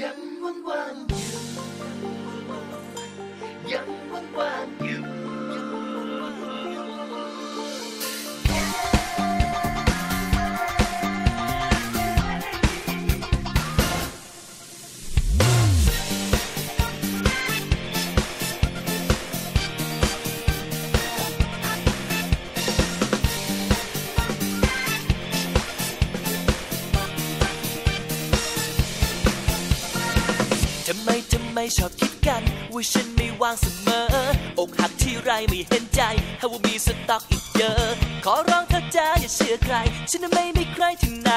ยังว่ ทำไมทำไมชอบคิดกันว่าฉันไม่ว่างเสมอ อกหักที่ไรไม่เห็นใจถ้าว่ามีสต็อกอีกเยอะ ขอร้องเธอจ้าอย่าเชื่อใคร ฉันน่ะไม่มีใครถึงไหน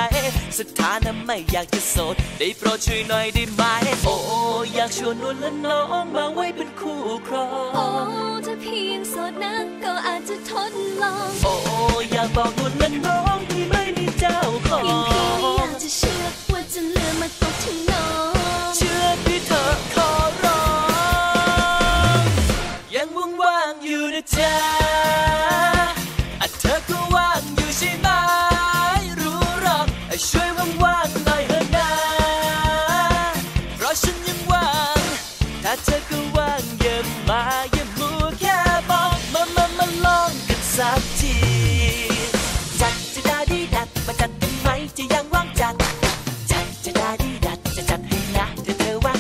สถานะไม่อยากจะโสด ได้โปรดช่วยหน่อยได้ไหม โอ้อยากชวนนวลและน้องมาไว้เป็นคู่ครอโอ้งถ้าเพียงโสดนะก็อาจจะทดลอง โอ้อยากบอกนวลและน้อง จัดจะได้ดีดัดจะจัดให้นะเธอเธอว่า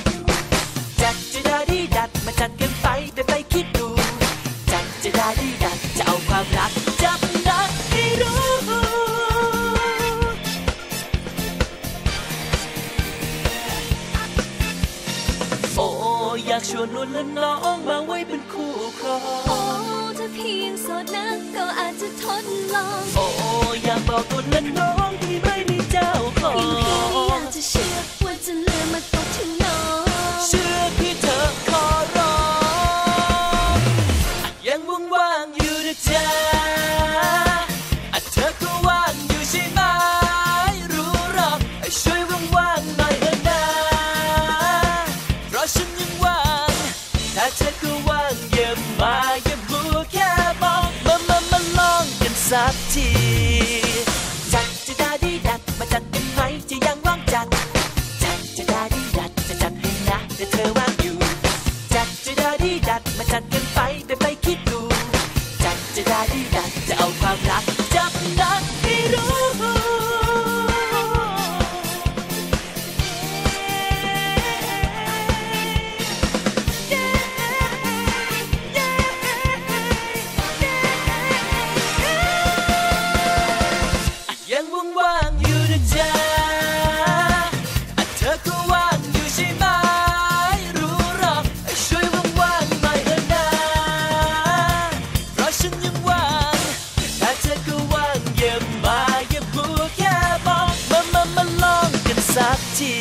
จัดจะได้ดีดัดมาจัดกันไปไปไปคิดดู จัดจะได้ดีดัดจะเอาความรักจับนักให้รู้ โอ้อยากชวนนวลและน้องมาไว้เป็นคู่ครองโอ้งถ้าเพียงโสดนะก็อาจจะทดลอง โอ้อยากบอกนวลและน้อง จัดจะดาดีดัดมาจัดกันไฟจะยังว่างจัดจักจะดาดีดัดจะจัดให้นะแต่เธอว่าอยู่จักจะดาดีดัดมาจัดกันไปไปไปคิดดูจัดจะดา ว่างอยู่นะจ๊ะเธอก็ว่างอยู่ใช่ไหมรู้หรอกช่วยว่างๆหน่อยเถอะนะเพราะฉันยังว่างถ้าเธอก็ว่างอย่ามาอย่าพูแค่บอกมามามาลองกันสักที